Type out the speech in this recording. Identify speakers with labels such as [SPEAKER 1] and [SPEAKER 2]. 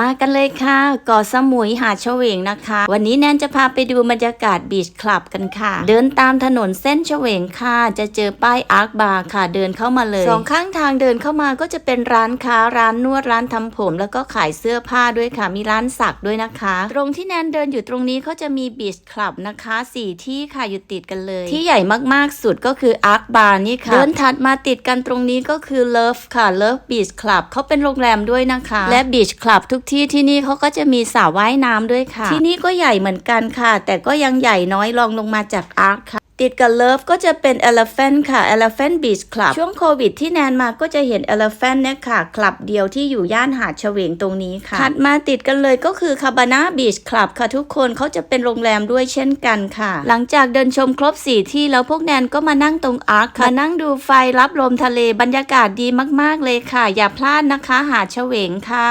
[SPEAKER 1] มากันเลยค่ะเกาะสมุยหาดเฉวงนะคะ วันนี้แนนจะพาไปดูบรรยากาศบีชคลับกันค่ะ เดินตามถนนเส้นเฉวงค่ะ จะเจอป้ายอาร์คบาร์ค่ะ เดินเข้ามาเลยสองข้างทางเดินเข้ามาก็จะเป็นร้านค้าร้านนวดร้านทำผม แล้วก็ขายเสื้อผ้าด้วยค่ะ มีร้านสักด้วยนะคะ ตรงที่แนนเดินอยู่ตรงนี้เขาจะมีบีชคลับนะคะสี่ที่ค่ะอยู่ติดกันเลย ที่ใหญ่มากๆสุดก็คืออาร์คบาร์นี่ค่ะเดินถัดมาติดกันตรงนี้ก็คือเลิฟค่ะเลิฟบีชคลับเขาเป็นโรงแรมด้วยนะคะ และบีชคลับทุกที่ที่นี่เขาก็จะมีสระว่ายน้ำด้วยค่ะ ที่นี่ก็ใหญ่เหมือนกันค่ะ แต่ก็ยังใหญ่น้อยรองลงมาจากอาร์คค่ะติดกับเลิฟก็จะเป็น Elephant ค่ะ Elephant Beach Club ช่วงโควิดที่แนนมาก็จะเห็น Elephant เนี่ยค่ะ คลับเดียวที่อยู่ย่านหาดเฉวงตรงนี้ค่ะ ถัดมาติดกันเลยก็คือ Cabana Beach Club ค่ะทุกคนเขาจะเป็นโรงแรมด้วยเช่นกันค่ะ หลังจากเดินชมครบ4ที่แล้วพวกแนนก็มานั่งตรงอาร์คค่ะมานั่งดูไฟรับลมทะเลบรรยากาศดีมากๆเลยค่ะ อย่าพลาดนะคะ หาดเฉวงค่ะ